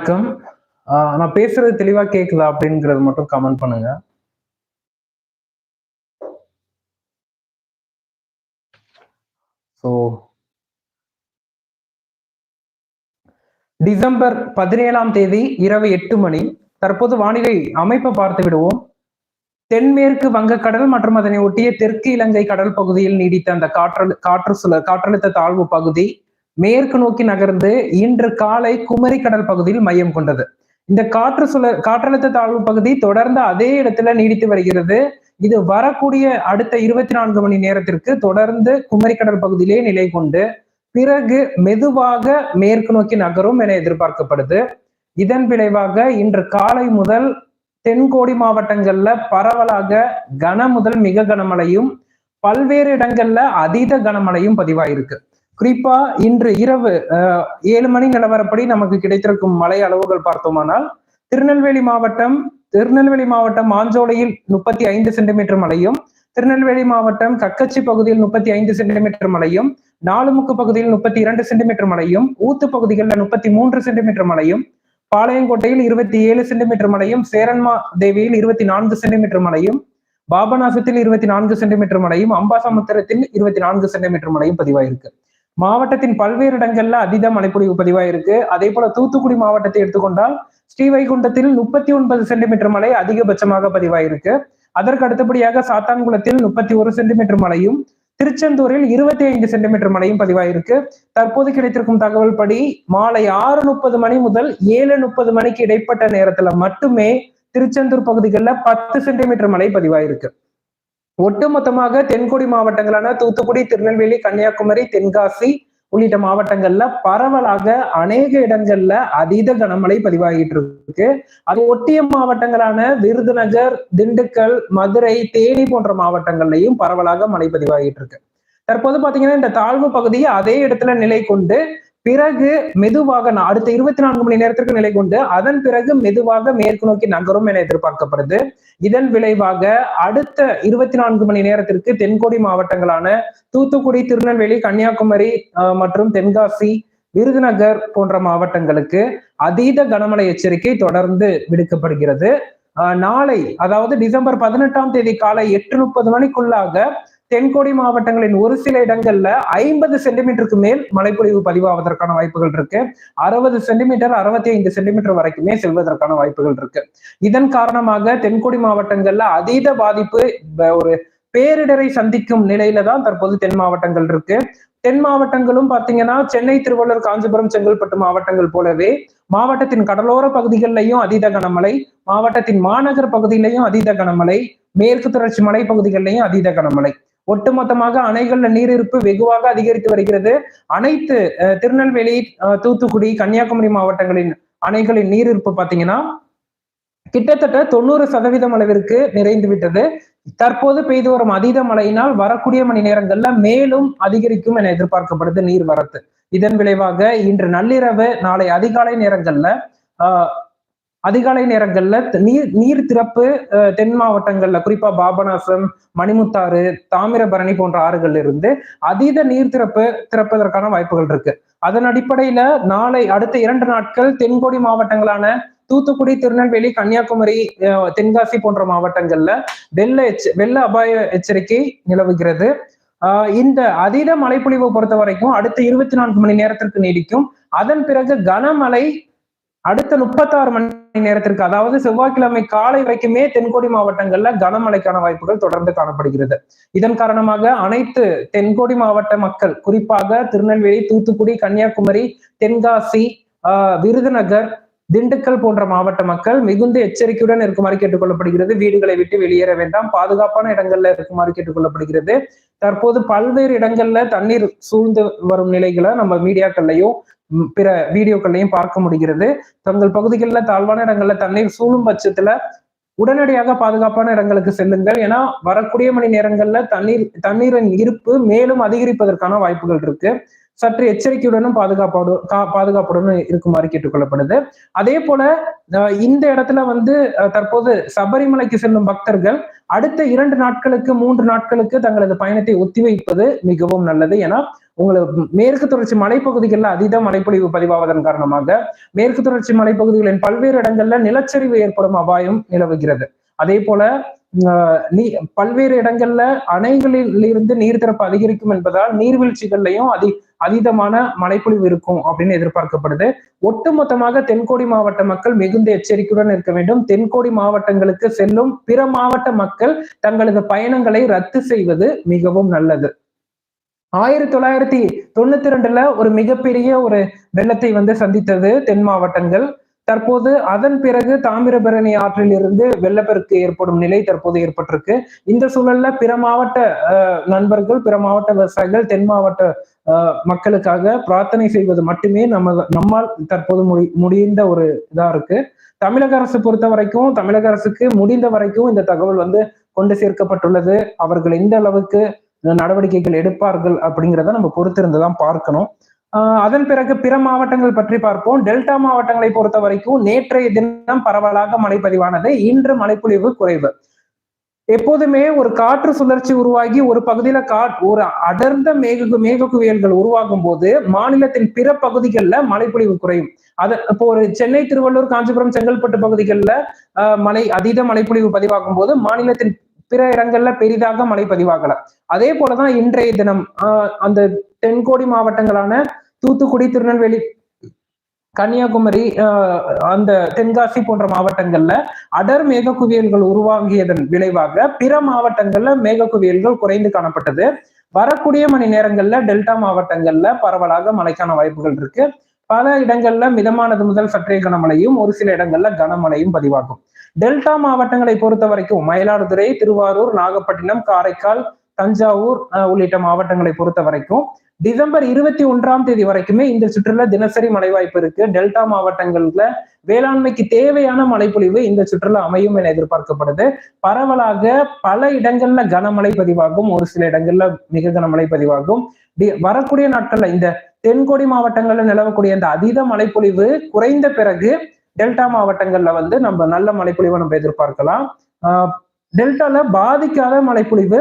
வணக்கம். நான் பேசுறது தெளிவா கேக்குதா அப்படிங்கறது மட்டும் கமெண்ட் பண்ணுங்க. ஸோ டிசம்பர் பதினேழாம் தேதி இரவு எட்டு மணி. தற்போது வானிலை அமைப்பை பார்த்து விடுவோம். தென்மேற்கு வங்கக்கடல் மற்றும் அதனை ஒட்டிய தெற்கு இலங்கை கடல் பகுதியில் நீடித்த அந்த காற்றழு காற்று சுழ காற்றழுத்த தாழ்வு பகுதி மேற்கு நோக்கி நகர்ந்து இன்று காலை குமரி கடல் பகுதியில் மையம் கொண்டது. இந்த காற்று சுழ காற்றழுத்த தாழ்வு பகுதி தொடர்ந்து அதே இடத்துல நீடித்து வருகிறது. இது வரக்கூடிய அடுத்த இருபத்தி நான்கு மணி நேரத்திற்கு தொடர்ந்து குமரி கடல் பகுதியிலே நிலை கொண்டு பிறகு மெதுவாக மேற்கு நோக்கி நகரும் என எதிர்பார்க்கப்படுது. இதன் விளைவாக இன்று காலை முதல் தென்கோடி மாவட்டங்கள்ல பரவலாக கன முதல் மிக கனமழையும் பல்வேறு இடங்கள்ல அதீத கனமழையும் பதிவாயிருக்கு. குறிப்பா இன்று இரவு ஏழு மணி நிலவரப்படி நமக்கு கிடைத்திருக்கும் மழை அளவுகள் பார்த்தோமானால் திருநெல்வேலி மாவட்டம் திருநெல்வேலி மாவட்டம் மாஞ்சோலையில் முப்பத்தி ஐந்து சென்டிமீட்டர் மழையும் திருநெல்வேலி மாவட்டம் கக்கச்சி பகுதியில் முப்பத்தி ஐந்து சென்டிமீட்டர் மழையும் நாலுமுக்கு பகுதியில் முப்பத்தி இரண்டு சென்டிமீட்டர் மழையும் ஊத்து பகுதிகளில் முப்பத்தி மூன்று சென்டிமீட்டர் மழையும் பாளையங்கோட்டையில் இருபத்தி ஏழு சென்டிமீட்டர் மழையும் சேரன்மா தேவியில் இருபத்தி நான்கு சென்டிமீட்டர் மழையும் பாபநாசத்தில் இருபத்தி நான்கு சென்டிமீட்டர் மழையும் அம்பாசமுத்திரத்தில் இருபத்தி நான்கு சென்டிமீட்டர் மழையும் பதிவாயிருக்கு. மாவட்டத்தின் பல்வேறு இடங்கள்ல அதீத மழைப்பொழிவு பதிவாயிருக்கு. அதே போல தூத்துக்குடி மாவட்டத்தை எடுத்துக்கொண்டால் ஸ்ரீவைகுண்டத்தில் முப்பத்தி ஒன்பது சென்டிமீட்டர் மழை அதிகபட்சமாக பதிவாயிருக்கு. அதற்கு அடுத்தபடியாக சாத்தான்குளத்தில் முப்பத்தி ஒரு சென்டிமீட்டர் மழையும் திருச்செந்தூரில் இருபத்தி ஐந்து சென்டிமீட்டர் மழையும் பதிவாயிருக்கு. தற்போது கிடைத்திருக்கும் தகவல் படி மாலை ஆறு முப்பது மணி முதல் ஏழு முப்பது மணிக்கு இடைப்பட்ட நேரத்துல மட்டுமே திருச்செந்தூர் பகுதிகளில் பத்து சென்டிமீட்டர் மழை பதிவாயிருக்கு. ஒட்டுமொத்தமாக தென்கொடி மாவட்டங்களான தூத்துக்குடி திருநெல்வேலி கன்னியாகுமரி தென்காசி உள்ளிட்ட மாவட்டங்கள்ல பரவலாக அநேக இடங்கள்ல அதீத கனமழை பதிவாகிட்டு இருக்கு. அது ஒட்டிய மாவட்டங்களான விருதுநகர் திண்டுக்கல் மதுரை தேனி போன்ற மாவட்டங்கள்லயும் பரவலாக மழை பதிவாகிட்டு இருக்கு. தற்போது பாத்தீங்கன்னா இந்த தாழ்வு பகுதியை அதே இடத்துல நிலை கொண்டு பிறகு மெதுவாக அடுத்த இருபத்தி நான்கு மணி நேரத்திற்கு நிலை கொண்டு அதன் பிறகு மெதுவாக மேற்கு நோக்கி நகரும் என எதிர்பார்க்கப்படுது. இதன் விளைவாக அடுத்த இருபத்தி நான்கு மணி நேரத்திற்கு தென்கோடி மாவட்டங்களான தூத்துக்குடி திருநெல்வேலி கன்னியாகுமரி மற்றும் தென்காசி விருதுநகர் போன்ற மாவட்டங்களுக்கு அதீத கனமழை எச்சரிக்கை தொடர்ந்து விடுக்கப்படுகிறது. நாளை அதாவது டிசம்பர் பதினெட்டாம் தேதி காலை எட்டு முப்பது மணிக்குள்ளாக தென்கோடி மாவட்டங்களின் ஒரு சில இடங்கள்ல ஐம்பது சென்டிமீட்டருக்கு மேல் மழைப்பொழிவு பதிவாவதற்கான வாய்ப்புகள் இருக்கு. அறுபது சென்டிமீட்டர் அறுபத்தி ஐந்து சென்டிமீட்டர் வரைக்குமே செல்வதற்கான வாய்ப்புகள் இருக்கு. இதன் காரணமாக தென்கோடி மாவட்டங்கள்ல அதீத பாதிப்பு ஒரு பேரிடரை சந்திக்கும் நிலையில தான் தற்போது தென் மாவட்டங்கள் இருக்கு. தென் மாவட்டங்களும் பாத்தீங்கன்னா சென்னை திருவள்ளூர் காஞ்சிபுரம் செங்கல்பட்டு மாவட்டங்கள் போலவே மாவட்டத்தின் கடலோர பகுதிகளிலையும் அதீத கனமழை மாவட்டத்தின் மாநகர் பகுதியிலையும் அதீத கனமழை மேற்கு தொடர்ச்சி மலை பகுதிகளிலையும் அதீத கனமழை. ஒட்டுமொத்தமாக அணைகள்ல நீரிருப்பு வெகுவாக அதிகரித்து வருகிறது. அனைத்து அஹ், திருநெல்வேலி அஹ், தூத்துக்குடி கன்னியாகுமரி மாவட்டங்களின் அணைகளின் நீரிருப்பு பாத்தீங்கன்னா கிட்டத்தட்ட தொண்ணூறு சதவீதம் அளவிற்கு நிறைந்து விட்டது. தற்போது பெய்து வரும் அதீத மழையினால் வரக்கூடிய மணி நேரங்கள்ல மேலும் அதிகரிக்கும் என எதிர்பார்க்கப்படுது நீர் வரத்து இதன் விளைவாக இன்று நள்ளிரவு நாளை அதிகாலை நேரங்கள்ல ஆஹ் அதிகாலை நேரங்கள்ல நீர் நீர் திறப்பு தென் மாவட்டங்கள்ல குறிப்பா பாபநாசம் மணிமுத்தாறு தாமிரபரணி போன்ற ஆறுகள்ல இருந்து அதீத நீர் திறப்பு திறப்பதற்கான வாய்ப்புகள் இருக்கு. அதன் அடிப்படையில நாளை அடுத்த இரண்டு நாட்கள் தென்கோடி மாவட்டங்களான தூத்துக்குடி திருநெல்வேலி கன்னியாகுமரி அஹ், தென்காசி போன்ற மாவட்டங்கள்ல வெள்ள எச்ச வெள்ள அபாய எச்சரிக்கை நிலவுகிறது. ஆஹ் இந்த அதீத மழைப்பொழிவை பொறுத்த வரைக்கும் அடுத்த இருபத்தி நான்கு மணி நேரத்திற்கு நீடிக்கும். அதன் பிறகு கனமழை அடுத்த முப்பத்தாறு மணி நேரத்திற்கு அதாவது செவ்வாய்க்கிழமை காலை வரைக்குமே தென்கோடி மாவட்டங்கள்ல கனமழைக்கான வாய்ப்புகள் தொடர்ந்து காணப்படுகிறது. இதன் காரணமாக அனைத்து தென்கோடி மாவட்ட மக்கள் குறிப்பாக திருநெல்வேலி தூத்துக்குடி கன்னியாகுமரி தென்காசி ஆஹ் விருதுநகர் திண்டுக்கல் போன்ற மாவட்ட மக்கள் மிகுந்த எச்சரிக்கையுடன் இருக்குமாறு கேட்டுக்கொள்ளப்படுகிறது. வீடுகளை விட்டு வெளியேற வேண்டாம். பாதுகாப்பான இடங்கள்ல இருக்குமாறு கேட்டுக்கொள்ளப்படுகிறது. தற்போது பல்வேறு இடங்கள்ல தண்ணீர் சூழ்ந்து வரும் நிலைகளை நம்ம மீடியாக்கள்லையும் பிற வீடியோக்கள்லையும் பார்க்க முடிகிறது. தங்கள் பகுதிகளில் தாழ்வான இடங்கள்ல தண்ணீர் சூழும் பட்சத்துல உடனடியாக பாதுகாப்பான இடங்களுக்கு செல்லுங்கள். ஏன்னா வரக்கூடிய மணி நேரங்கள்ல தண்ணீர் தண்ணீரின் இருப்பு மேலும் அதிகரிப்பதற்கான வாய்ப்புகள் இருக்கு. சற்று எச்சரிக்கையுடனும் பாதுகாப்போடு பாதுகாப்புடனும் இருக்குமாறு கேட்டுக்கொள்ளப்படுது. அதே போல இந்த இடத்துல வந்து தற்போது சபரிமலைக்கு செல்லும் பக்தர்கள் அடுத்த இரண்டு நாட்களுக்கு மூன்று நாட்களுக்கு தங்களது பயணத்தை ஒத்திவைப்பது மிகவும் நல்லது. ஏன்னா உங்களுக்கு மேற்கு தொடர்ச்சி மலைப்பகுதிகளில் அதீத மழைப்பொழிவு பதிவாவதன் காரணமாக மேற்கு தொடர்ச்சி மலைப்பகுதிகளின் பல்வேறு இடங்கள்ல நிலச்சரிவு ஏற்படும் அபாயம் நிலவுகிறது. அதே போல நீ பல்வேறு இடங்கள்ல அணைகளில் இருந்து நீர் திறப்பு அதிகரிக்கும் என்பதால் நீர்வீழ்ச்சிகள்லையும் அதி அதீதமான மழைப்பொழிவு இருக்கும் அப்படின்னு எதிர்பார்க்கப்படுது. ஒட்டுமொத்தமாக தென்கோடி மாவட்ட மக்கள் மிகுந்த எச்சரிக்கையுடன் இருக்க வேண்டும். தென்கோடி மாவட்டங்களுக்கு செல்லும் பிற மாவட்ட மக்கள் தங்களது பயணங்களை ரத்து செய்வது மிகவும் நல்லது. ஆயிரத்தி தொள்ளாயிரத்தி தொண்ணூத்தி ரெண்டுல ஒரு மிகப்பெரிய ஒரு வெள்ளத்தை வந்து சந்தித்தது தென் மாவட்டங்கள். தற்போது அதன் பிறகு தாமிரபரணி ஆற்றில் இருந்து வெள்ளப்பெருக்கு ஏற்படும் நிலை தற்போது ஏற்பட்டிருக்கு. இந்த சூழல்ல பிற மாவட்ட நண்பர்கள் பிற மாவட்ட விவசாயிகள் தென் மாவட்ட மக்களுக்காக பிரார்த்தனை செய்வது மட்டுமே நம்ம நம்மால் தற்போது முடி முடிந்த ஒரு இதா இருக்கு. தமிழக அரசு பொறுத்த வரைக்கும் தமிழக அரசுக்கு முடிந்த வரைக்கும் இந்த தகவல் வந்து கொண்டு சேர்க்கப்பட்டுள்ளது. அவர்கள் எந்த அளவுக்கு நடவடிக்கைகள் எடுப்பார்கள் அப்படிங்கிறத நம்ம பொறுத்திருந்து தான் பார்க்கணும். அதன் பிறகு பிற மாவட்டங்கள் பற்றி பார்ப்போம். டெல்டா மாவட்டங்களை பொறுத்த வரைக்கும் நேற்றைய தினம் பரவலாக மழை பதிவானது. இன்று மழைப்பொழிவு குறைவு. எப்போதுமே ஒரு காற்று சுழற்சி உருவாகி ஒரு பகுதியில கா ஒரு அடர்ந்த மேக மேக குவியல்கள் உருவாகும் போது மாநிலத்தின் பிற பகுதிகளில் மழைப்பொழிவு குறையும். அது இப்போ ஒரு சென்னை திருவள்ளூர் காஞ்சிபுரம் செங்கல்பட்டு பகுதிகளில் மழை அதீத மழைப்பொழிவு பதிவாகும் போது மாநிலத்தின் பிற இடங்கள்ல பெரிதாக மழை பதிவாகல. அதே போலதான் இன்றைய தினம் ஆஹ் அந்த தென்கோடி மாவட்டங்களான தூத்துக்குடி திருநெல்வேலி கன்னியாகுமரி அந்த தென்காசி போன்ற மாவட்டங்கள்ல அடர் மேக குவியல்கள் உருவாகியதன் விளைவாக பிற மாவட்டங்கள்ல மேக குவியல்கள் குறைந்து காணப்பட்டது. வரக்கூடிய மணி நேரங்கள்ல டெல்டா மாவட்டங்கள்ல பரவலாக மழைக்கான வாய்ப்புகள் இருக்கு. பல இடங்கள்ல மிதமானது முதல் சற்றே கனமழையும் ஒரு சில இடங்கள்ல கனமழையும் பதிவாகும். டெல்டா மாவட்டங்களை பொறுத்த வரைக்கும் மயிலாடுதுறை திருவாரூர் நாகப்பட்டினம் காரைக்கால் தஞ்சாவூர் அஹ், உள்ளிட்ட மாவட்டங்களை பொறுத்த வரைக்கும் டிசம்பர் இருபத்தி ஒன்றாம் தேதி வரைக்குமே இந்த சுற்றுல தினசரி மழை வாய்ப்பு இருக்கு. டெல்டா மாவட்டங்கள்ல வேளாண்மைக்கு தேவையான மழைப்பொழிவு இந்த சுற்றுலா அமையும் என எதிர்பார்க்கப்படுது. பரவலாக பல இடங்கள்ல கனமழை பதிவாகும். ஒரு சில இடங்கள்ல மிக கனமழை பதிவாகும். வரக்கூடிய நாட்கள்ல இந்த தென்கோடி மாவட்டங்கள்ல நிலவக்கூடிய இந்த அதீத மழைப்பொழிவு குறைந்த பிறகு டெல்டா மாவட்டங்கள்ல வந்து நம்ம நல்ல மழைப்பொழிவை நம்ம எதிர்பார்க்கலாம். ஆஹ் டெல்டால பாதிக்காத மழைப்பொழிவு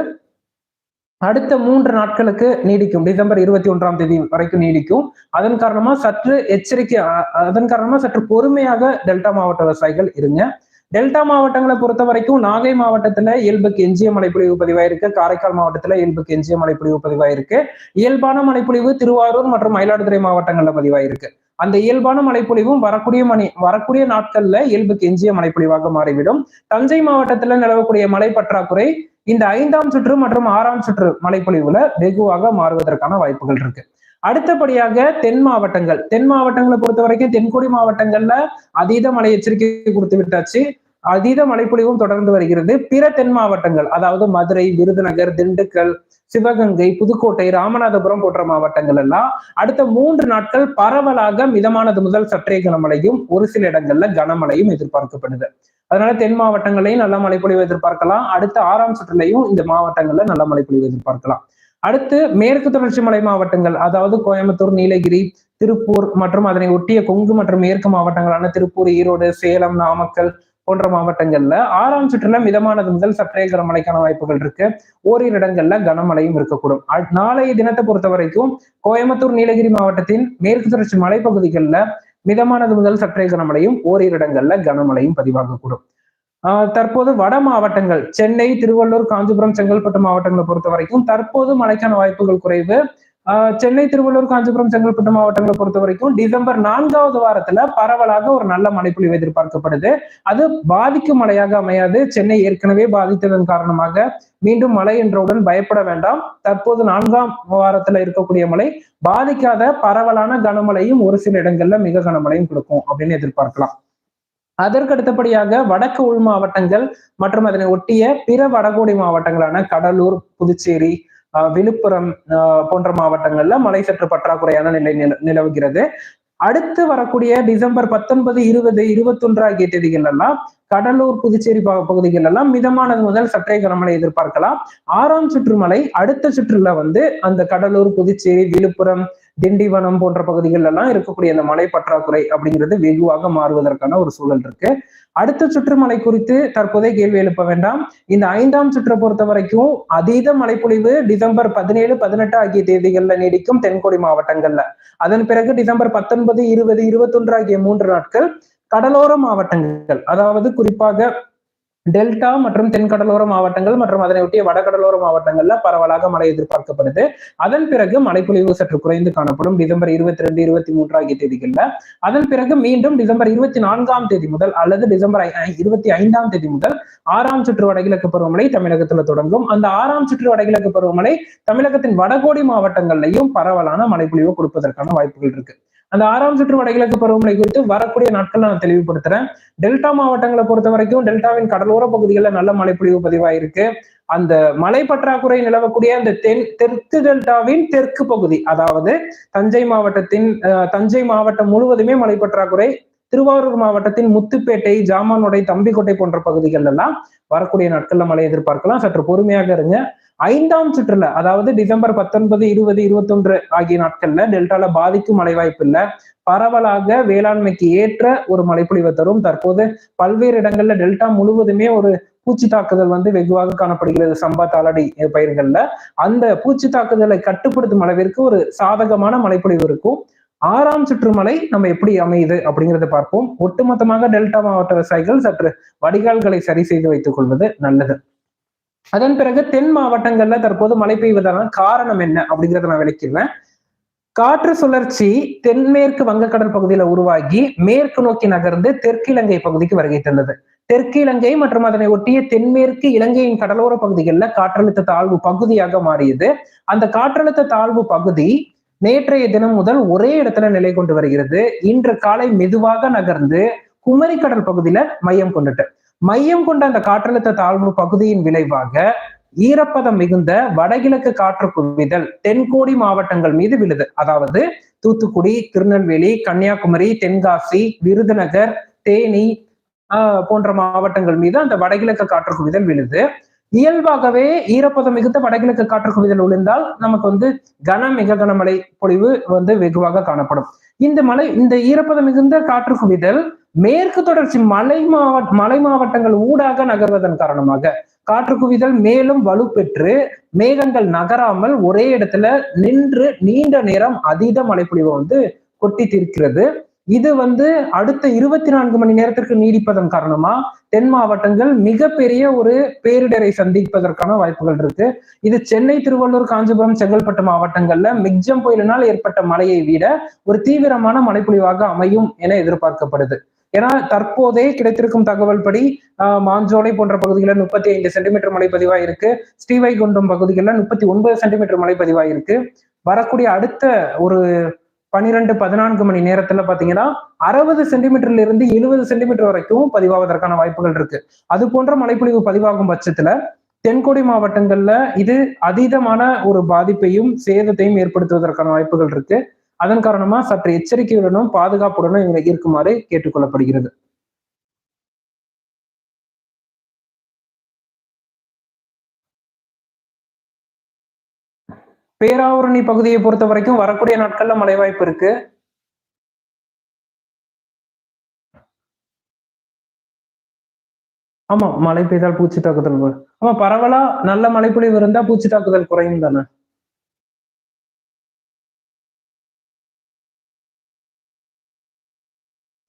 அடுத்த மூன்று நாட்களுக்கு நீடிக்கும். டிசம்பர் இருபத்தி ஒன்றாம் தேதி வரைக்கும் நீடிக்கும். அதன் காரணமா சற்று எச்சரிக்கை அதன் காரணமா சற்று பொறுமையாக டெல்டா மாவட்ட விவசாயிகள் இருங்க. டெல்டா மாவட்டங்களை பொறுத்த வரைக்கும் நாகை மாவட்டத்துல இயல்புக்கு எஞ்சிய மழைப்பொழிவு பதிவாயிருக்கு. காரைக்கால் மாவட்டத்துல இயல்புக்கு எஞ்சிய மழைப்பொழிவு பதிவாயிருக்கு. இயல்பான மழைப்பொழிவு திருவாரூர் மற்றும் மயிலாடுதுறை மாவட்டங்கள்ல பதிவாயிருக்கு. அந்த இயல்பான மழைப்பொழிவும் வரக்கூடிய மணி வரக்கூடிய நாட்கள்ல இயல்புக்கு எஞ்சிய மழைப்பொழிவாக மாறிவிடும். தஞ்சை மாவட்டத்துல நிலவக்கூடிய மழை பற்றாக்குறை இந்த ஐந்தாம் சுற்று மற்றும் ஆறாம் சுற்று மழைப்பொழிவுல வெகுவாக மாறுவதற்கான வாய்ப்புகள் இருக்கு. அடுத்தபடியாக தென் மாவட்டங்கள். தென் மாவட்டங்களை பொறுத்த வரைக்கும் தென்கோடி மாவட்டங்கள்ல அதீத மழை எச்சரிக்கை கொடுத்து விட்டாச்சு. அதீத மழைப்பொழிவும் தொடர்ந்து வருகிறது. பிற தென் மாவட்டங்கள் அதாவது மதுரை விருதுநகர் திண்டுக்கல் சிவகங்கை புதுக்கோட்டை ராமநாதபுரம் போன்ற மாவட்டங்கள் எல்லாம் அடுத்த மூன்று நாட்கள் பரவலாக மிதமானது முதல் சற்றே கனமழையும் ஒரு சில இடங்கள்ல கனமழையும் எதிர்பார்க்கப்படுது. அதனால தென் மாவட்டங்களையும் நல்ல மழைப்பொழிவு எதிர்பார்க்கலாம். அடுத்த ஆறாம் சுற்றுலையும் இந்த மாவட்டங்கள்ல நல்ல மழைப்பொழிவு எதிர்பார்க்கலாம். அடுத்து மேற்கு தொடர்ச்சி மலை மாவட்டங்கள் அதாவது கோயம்புத்தூர் நீலகிரி திருப்பூர் மற்றும் அதனை ஒட்டிய கொங்கு மற்றும் மேற்கு மாவட்டங்களான திருப்பூர் ஈரோடு சேலம் நாமக்கல் போன்ற மாவட்டங்கள்ல ஆறாம் சுற்றுல மிதமானது முதல் சற்றே கனமழைக்கான வாய்ப்புகள் இருக்கு. ஓரிரு இடங்கள்ல கனமழையும் இருக்கக்கூடும். அ- நாளைய தினத்தை பொறுத்த வரைக்கும் கோயம்புத்தூர் நீலகிரி மாவட்டத்தின் மேற்கு தொடர்ச்சி மலைப்பகுதிகளில் மிதமானது முதல் சற்றே கனமழையும் ஓரிரு இடங்கள்ல கனமழையும் பதிவாகக்கூடும். தற்போது வட மாவட்டங்கள் சென்னை திருவள்ளூர் காஞ்சிபுரம் செங்கல்பட்டு மாவட்டங்களை பொறுத்த வரைக்கும் தற்போது மழைக்கான வாய்ப்புகள் குறைவு. ஆஹ் சென்னை திருவள்ளூர் காஞ்சிபுரம் செங்கல்பட்டு மாவட்டங்களை பொறுத்த வரைக்கும் டிசம்பர் நான்காவது வாரத்துல பரவலாக ஒரு நல்ல மழைப்பொழிவு எதிர்பார்க்கப்படுது. அது பாதிக்கும் மழையாக அமையாது. சென்னை ஏற்கனவே பாதித்ததன் காரணமாக மீண்டும் மழை என்றவுடன் பயப்பட வேண்டாம். தற்போது நான்காம் வாரத்துல இருக்கக்கூடிய மழை பாதிக்காத பரவலான கனமழையும் ஒரு சில இடங்கள்ல மிக கனமழையும் கொடுக்கும் அப்படின்னு எதிர்பார்க்கலாம். அதற்கு அடுத்தபடியாக வடக்கு உள் மாவட்டங்கள் மற்றும் அதனை ஒட்டிய பிற வடகோடி மாவட்டங்களான கடலூர் புதுச்சேரி ஆஹ் விழுப்புரம் ஆஹ் போன்ற மாவட்டங்கள்ல மழை சற்று பற்றாக்குறையான நிலை நில- நிலவுகிறது. அடுத்து வரக்கூடிய டிசம்பர் பத்தொன்பது இருபது இருபத்தொன்று ஆகிய தேதிகள் எல்லாம் கடலூர் புதுச்சேரி ப- பகுதிகள் எல்லாம் மிதமானது முதல் சற்றே கனமழை எதிர்பார்க்கலாம். ஆறாம் சுற்று மழை அடுத்த சுற்றுல வந்து அந்த கடலூர் புதுச்சேரி விழுப்புரம் திண்டிவனம் போன்ற பகுதிகள் எல்லாம் இருக்கக்கூடிய அந்த மழை பற்றாக்குறை அப்படிங்கிறது வெகுவாக மாறுவதற்கான ஒரு சூழல் இருக்கு. அடுத்த சுற்றுமலை குறித்து தற்போதைய கேள்வி எழுப்ப வேண்டாம். இந்த ஐந்தாம் சுற்றை பொறுத்த வரைக்கும் அதீத மழைப்பொழிவு டிசம்பர் பதினேழு பதினெட்டு ஆகிய தேதிகள்ல நீடிக்கும் தென்கோடி மாவட்டங்கள்ல. அதன் பிறகு டிசம்பர் பத்தொன்பது இருபது இருபத்தொன்று ஆகிய மூன்று நாட்கள் கடலோர மாவட்டங்கள் அதாவது குறிப்பாக டெல்டா மற்றும் தென்கடலோர மாவட்டங்கள் மற்றும் அதனை ஒட்டிய வடகடலோர மாவட்டங்கள்ல பரவலாக மழை எதிர்பார்க்கப்படுது. அதன் பிறகு மழைப்பொழிவு சற்று குறைந்து காணப்படும் டிசம்பர் இருபத்தி ரெண்டு இருபத்தி மூன்று ஆகிய தேதிகள்ல. அதன் பிறகு மீண்டும் டிசம்பர் இருபத்தி நான்காம் தேதி முதல் அல்லது டிசம்பர் இருபத்தி ஐந்தாம் தேதி முதல் ஆறாம் சுற்று வடகிழக்கு பருவமழை தமிழகத்துல தொடங்கும். அந்த ஆறாம் சுற்று வடகிழக்கு பருவமழை தமிழகத்தின் வடகோடி மாவட்டங்கள்லையும் பரவலான மழைப்பொழிவு கொடுப்பதற்கான வாய்ப்புகள் இருக்கு. அந்த ஆறாம் சுற்று வடகிழக்கு பருவமழை குறித்து வரக்கூடிய நாட்கள் நான் தெளிவுபடுத்துறேன். டெல்டா மாவட்டங்களை பொறுத்த வரைக்கும் டெல்டாவின் கடலோர பகுதிகளில் நல்ல மழைப்பொழிவு பதிவாயிருக்கு. அந்த மலை பற்றாக்குறை நிலவக்கூடிய அந்த தென் தெற்கு டெல்டாவின் தெற்கு பகுதி அதாவது தஞ்சை மாவட்டத்தின் தஞ்சை மாவட்டம் முழுவதுமே மலை பற்றாக்குறை திருவாரூர் மாவட்டத்தின் முத்துப்பேட்டை ஜாமானுடை தம்பிக்கோட்டை போன்ற பகுதிகள் எல்லாம் வரக்கூடிய நாட்கள்ல மழை எதிர்பார்க்கலாம். சற்று பொறுமையாக இருங்க. ஐந்தாம் சுற்றுல அதாவது டிசம்பர் பத்தொன்பது இருபது இருபத்தொன்று ஆகிய நாட்கள்ல டெல்டால பாதிக்கும் மழை வாய்ப்பு இல்ல. பரவலாக வேளாண்மைக்கு ஏற்ற ஒரு மழைப்பொழிவை தரும். தற்போது பல்வேறு இடங்கள்ல டெல்டா முழுவதுமே ஒரு பூச்சி தாக்குதல் வந்து வெகுவாக காணப்படுகிறது. சம்பா தாளடி பயிர்கள்ல. அந்த பூச்சி தாக்குதலை கட்டுப்படுத்தும் அளவிற்கு ஒரு சாதகமான மழைப்பொழிவு இருக்கும். ஆறாம் சுற்றுமலை நம்ம எப்படி அமையுது அப்படிங்கிறத பார்ப்போம். ஒட்டுமொத்தமாக டெல்டா மாவட்ட விவசாயிகள் சற்று வடிகால்களை சரி செய்து வைத்துக் கொள்வது நல்லது. அதன் பிறகு தென் மாவட்டங்கள்ல தற்போது மழை பெய்வதற்கான காரணம் என்ன அப்படிங்கிறத நான் விளக்கிடுவேன் காற்று சுழற்சி தென்மேற்கு வங்கக்கடல் பகுதியில உருவாகி மேற்கு நோக்கி நகர்ந்து தெற்கிலங்கை பகுதிக்கு வருகை தந்தது. தெற்கு இலங்கை மற்றும் அதனை ஒட்டிய தென்மேற்கு இலங்கையின் கடலோர பகுதிகளில் காற்றழுத்த தாழ்வு பகுதியாக மாறியது. அந்த காற்றழுத்த தாழ்வு பகுதி நேற்றைய தினம் முதல் ஒரே இடத்துல நிலை கொண்டு வருகிறது. இன்று காலை மெதுவாக நகர்ந்து குமரிக்கடல் பகுதியில மையம் கொண்டுட்டு மையம் கொண்ட அந்த காற்றழுத்த தாழ்வு பகுதியின் விளைவாக ஈரப்பதம் மிகுந்த வடகிழக்கு காற்று குவிதல் தென்கோடி மாவட்டங்கள் மீது விழுது. அதாவது தூத்துக்குடி திருநெல்வேலி கன்னியாகுமரி தென்காசி விருதுநகர் தேனி போன்ற மாவட்டங்கள் மீது அந்த வடகிழக்கு காற்று குவிதல் விழுது. இயல்பாகவே ஈரப்பதம் மிகுந்த வடகிழக்கு காற்று குவிதல் விழுந்தால் நமக்கு வந்து கன மிக கனமழை பொழிவு வந்து வெகுவாக காணப்படும். இந்த மலை இந்த ஈரப்பதம் மிகுந்த காற்று குவிதல் மேற்கு தொடர்ச்சி மலை மாவட்ட மலை மாவட்டங்கள் ஊடாக நகர்வதன் காரணமாக காற்று குவிதல் மேலும் வலுப்பெற்று மேகங்கள் நகராமல் ஒரே இடத்துல நின்று நீண்ட நேரம் அதீத மழைப்பொழிவை வந்து கொட்டி தீர்க்கிறது. இது வந்து அடுத்த இருபத்தி நான்கு மணி நேரத்திற்கு நீடிப்பதன் காரணமா தென் மாவட்டங்கள் மிகப்பெரிய ஒரு பேரிடரை சந்திப்பதற்கான வாய்ப்புகள் இருக்கு. இது சென்னை திருவள்ளூர் காஞ்சிபுரம் செங்கல்பட்டு மாவட்டங்கள்ல மிக்ஜம் புயலினால் ஏற்பட்ட மழையை விட ஒரு தீவிரமான மழைப்பொழிவாக அமையும் என எதிர்பார்க்கப்படுது. ஏன்னா தற்போதே கிடைத்திருக்கும் தகவல் படி மாஞ்சோலை போன்ற பகுதிகளில் முப்பத்தி ஐந்து சென்டிமீட்டர் மழை பதிவாயிருக்கு ஸ்ரீவைகுண்டம் பகுதிகளில் முப்பத்தி ஒன்பது சென்டிமீட்டர் மழை பதிவாயிருக்கு வரக்கூடிய அடுத்த ஒரு பன்னிரெண்டு பதினான்கு மணி நேரத்துல பாத்தீங்கன்னா அறுபது சென்டிமீட்டர்ல இருந்து எழுபது சென்டிமீட்டர் வரைக்கும் பதிவாவதற்கான வாய்ப்புகள் இருக்கு. அது போன்ற மழைப்பொழிவு பதிவாகும் பட்சத்துல தென்கோடி மாவட்டங்கள்ல இது அதீதமான ஒரு பாதிப்பையும் சேதத்தையும் ஏற்படுத்துவதற்கான வாய்ப்புகள் இருக்கு. அதன் காரணமா சற்று எச்சரிக்கையுடனும் பாதுகாப்புடனும் இவங்க இருக்குமாறு கேட்டுக்கொள்ளப்படுகிறது. பேராவூரணி பகுதியை பொறுத்த வரைக்கும் வரக்கூடிய நாட்கள்ல மழை வாய்ப்பு இருக்கு. ஆமா மழை பெய்தால் பூச்சி தாக்குதல் ஆமா பரவலா நல்ல மழைப்பொழிவு இருந்தா பூச்சி தாக்குதல் குறையும் தானே?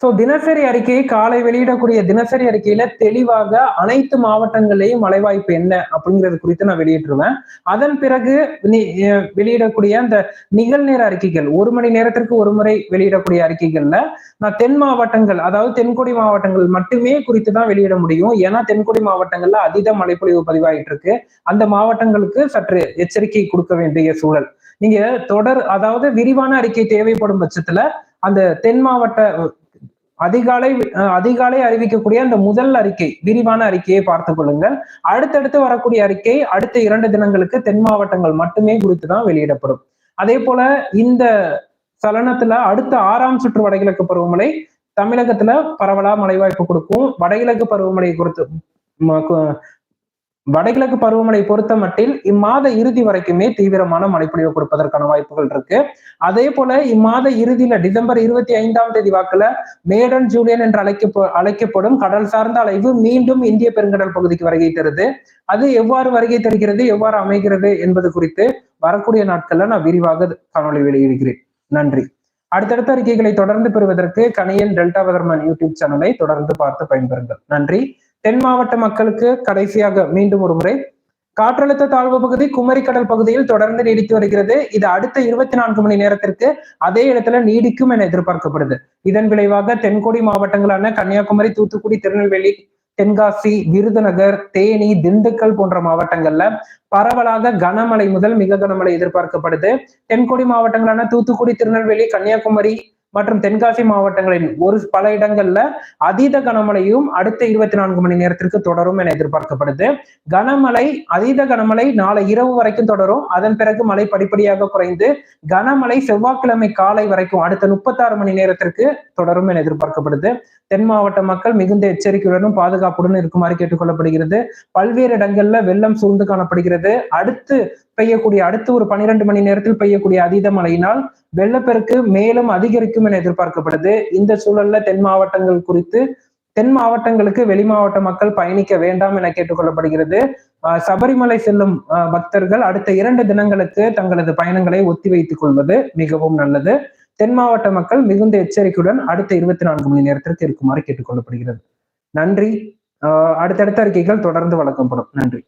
சோ தினசரி அறிக்கையை காலை வெளியிடக்கூடிய தினசரி அறிக்கையில தெளிவாக அனைத்து மாவட்டங்களையும் மழை வாய்ப்பு என்ன அப்படிங்கிறது குறித்து நான் வெளியிட்டுருவேன். அதன் பிறகு வெளியிடக்கூடிய அந்த நிகழ்நேர அறிக்கைகள் ஒரு மணி நேரத்திற்கு ஒரு முறை வெளியிடக்கூடிய அறிக்கைகள்ல நான் தென் மாவட்டங்கள் அதாவது தென்கொடி மாவட்டங்கள் மட்டுமே குறித்து தான் வெளியிட முடியும். ஏன்னா தென்கொடி மாவட்டங்கள்ல அதீத மழைப்பொழிவு பதிவாயிட்டு இருக்கு அந்த மாவட்டங்களுக்கு சற்று எச்சரிக்கை கொடுக்க வேண்டிய சூழல். நீங்க தொடர் அதாவது விரிவான அறிக்கை தேவைப்படும் பட்சத்துல அந்த தென் மாவட்ட அதிகாலை அதிகாலை அறிவிக்கக்கூடிய அந்த முதல் அறிக்கை விரிவான அறிக்கையை பார்த்துக் கொள்ளுங்கள். அடுத்தடுத்து வரக்கூடிய அறிக்கை அடுத்த இரண்டு தினங்களுக்கு தென் மாவட்டங்கள் மட்டுமே குறித்து தான் வெளியிடப்படும். அதே போல இந்த சலனத்துல அடுத்த ஆறாம் சுற்று வடகிழக்கு பருவமழை தமிழகத்துல பரவலா மழை வாய்ப்பு கொடுக்கும். வடகிழக்கு பருவமழை குறித்து வடகிழக்கு பருவமழை பொறுத்த மட்டில் இம்மாத இறுதி வரைக்குமே தீவிரமான மழைப்பொழிவு கொடுப்பதற்கான வாய்ப்புகள் இருக்கு. அதே போல இம்மாத இறுதியில டிசம்பர் இருபத்தி ஐந்தாம் தேதி வாக்குல மேடன் ஜூலியன் என்று அழைக்க அழைக்கப்படும் கடல் சார்ந்த அலைவு மீண்டும் இந்திய பெருங்கடல் பகுதிக்கு வருகை தருது. அது எவ்வாறு வருகை தருகிறது எவ்வாறு அமைகிறது என்பது குறித்து வரக்கூடிய நாட்கள்ல நான் விரிவாக காணொலி வெளியிடுகிறேன். நன்றி. அடுத்தடுத்த அறிக்கைகளை தொடர்ந்து பெறுவதற்கு கணியன் டெல்டா வதர்மன் யூடியூப் சேனலை தொடர்ந்து பார்த்து பயன்பெறுங்கள். நன்றி. தென் மாவட்ட மக்களுக்கு கடைசியாக மீண்டும் ஒரு முறை. காற்றழுத்த தாழ்வு பகுதி குமரி கடல் பகுதியில் தொடர்ந்து நீடித்து வருகிறது. இது அடுத்த இருபத்தி நான்கு மணி நேரத்திற்கு அதே இடத்துல நீடிக்கும் என எதிர்பார்க்கப்படுது. இதன் விளைவாக தென்கோடி மாவட்டங்களான கன்னியாகுமரி தூத்துக்குடி திருநெல்வேலி தென்காசி விருதுநகர் தேனி திண்டுக்கல் போன்ற மாவட்டங்கள்ல பரவலாக கனமழை முதல் மிக கனமழை எதிர்பார்க்கப்படுது. தென்கோடி மாவட்டங்களான தூத்துக்குடி திருநெல்வேலி கன்னியாகுமரி மற்றும் தென்காசி மாவட்டங்களின் ஒரு பல இடங்கள்ல அதீத கனமழையும் அடுத்த இருபத்தி நான்கு மணி நேரத்திற்கு தொடரும் என எதிர்பார்க்கப்படுது. கனமழை அதீத கனமழை நாளை இரவு வரைக்கும் தொடரும். அதன் பிறகு மழை படிப்படியாக குறைந்து கனமழை செவ்வாய்க்கிழமை காலை வரைக்கும் அடுத்த முப்பத்தாறு மணி நேரத்திற்கு தொடரும் என எதிர்பார்க்கப்படுது. தென் மாவட்ட மக்கள் மிகுந்த எச்சரிக்கையுடனும் பாதுகாப்புடன் இருக்குமாறு கேட்டுக்கொள்ளப்படுகிறது. பல்வேறு இடங்கள்ல வெள்ளம் சூழ்ந்து காணப்படுகிறது. அடுத்து பெய்யக்கூடிய அடுத்து ஒரு பனிரெண்டு மணி நேரத்தில் பெய்யக்கூடிய அதீத மழையினால் வெள்ளப்பெருக்கு மேலும் அதிகரிக்கும் என எதிர்பார்க்கப்படுது. இந்த சூழல்ல தென் மாவட்டங்கள் குறித்து தென் மாவட்டங்களுக்கு வெளி மாவட்ட மக்கள் பயணிக்க வேண்டாம் என கேட்டுக்கொள்ளப்படுகிறது. சபரிமலை செல்லும் பக்தர்கள் அடுத்த இரண்டு தினங்களுக்கு தங்களது பயணங்களை ஒத்திவைத்துக் கொள்வது மிகவும் நல்லது. தென் மாவட்ட மக்கள் மிகுந்த எச்சரிக்கையுடன் அடுத்த இருபத்தி நான்கு மணி நேரத்திற்கு இருக்குமாறு கேட்டுக்கொள்ளப்படுகிறது. நன்றி. அடுத்தடுத்த அறிக்கைகள் தொடர்ந்து வழங்கப்படும். நன்றி.